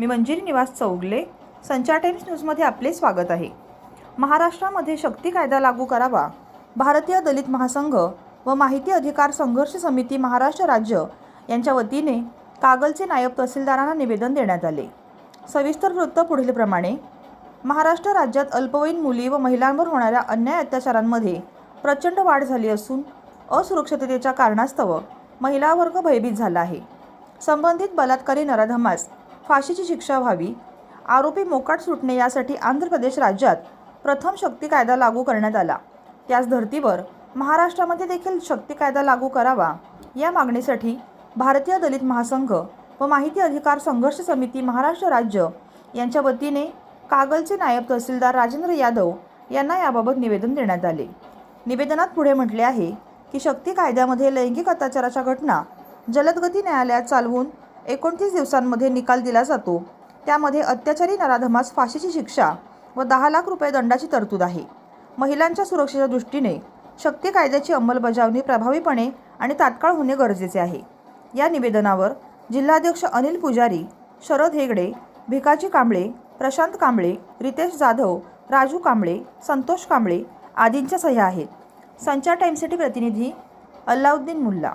मी मंजिरी निवास चौगले संचार टाइम्स न्यूजमध्ये आपले स्वागत आहे. महाराष्ट्रामध्ये शक्ती कायदा लागू करावा भारतीय दलित महासंघ व माहिती अधिकार संघर्ष समिती महाराष्ट्र राज्य यांच्या वतीने कागलचे नायब तहसीलदारांना निवेदन देण्यात आले. सविस्तर वृत्त पुढीलप्रमाणे महाराष्ट्र राज्यात अल्पवयीन मुली व महिलांवर होणाऱ्या अन्याय अत्याचारांमध्ये प्रचंड वाढ झाली असून असुरक्षिततेच्या कारणास्तव महिला वर्ग भयभीत झाला आहे. संबंधित बलात्कारी नराधमास फाशीची शिक्षा व्हावी. आरोपी मोकाट सुटणे यासाठी आंध्र प्रदेश राज्यात प्रथम शक्ती कायदा लागू करण्यात आला. त्याच धर्तीवर महाराष्ट्रामध्ये देखील शक्ती कायदा लागू करावा या मागणीसाठी भारतीय दलित महासंघ व माहिती अधिकार संघर्ष समिती महाराष्ट्र राज्य यांच्या वतीने कागलचे नायब तहसीलदार राजेंद्र यादव यांना याबाबत निवेदन देण्यात आले. निवेदनात पुढे म्हटले आहे की शक्ती कायद्यामध्ये लैंगिक अत्याचाराच्या घटना जलदगती न्यायालयात चालवून एकोणतीस दिवसांमध्ये निकाल दिला जातो. त्यामध्ये अत्याचारी नराधमास फाशीची शिक्षा व दहा लाख रुपये दंडाची तरतूद आहे. महिलांच्या सुरक्षेच्या दृष्टीने शक्ती कायद्याची अंमलबजावणी प्रभावीपणे आणि तात्काळ होणे गरजेचे आहे. या निवेदनावर जिल्हाध्यक्ष अनिल पुजारी शरद हेगडे भिकाजी कांबळे प्रशांत कांबळे रितेश जाधव राजू कांबळे संतोष कांबळे आदींच्या सह्या आहेत. संचार टाईमसाठी प्रतिनिधी अल्लाउद्दीन मुल्ला.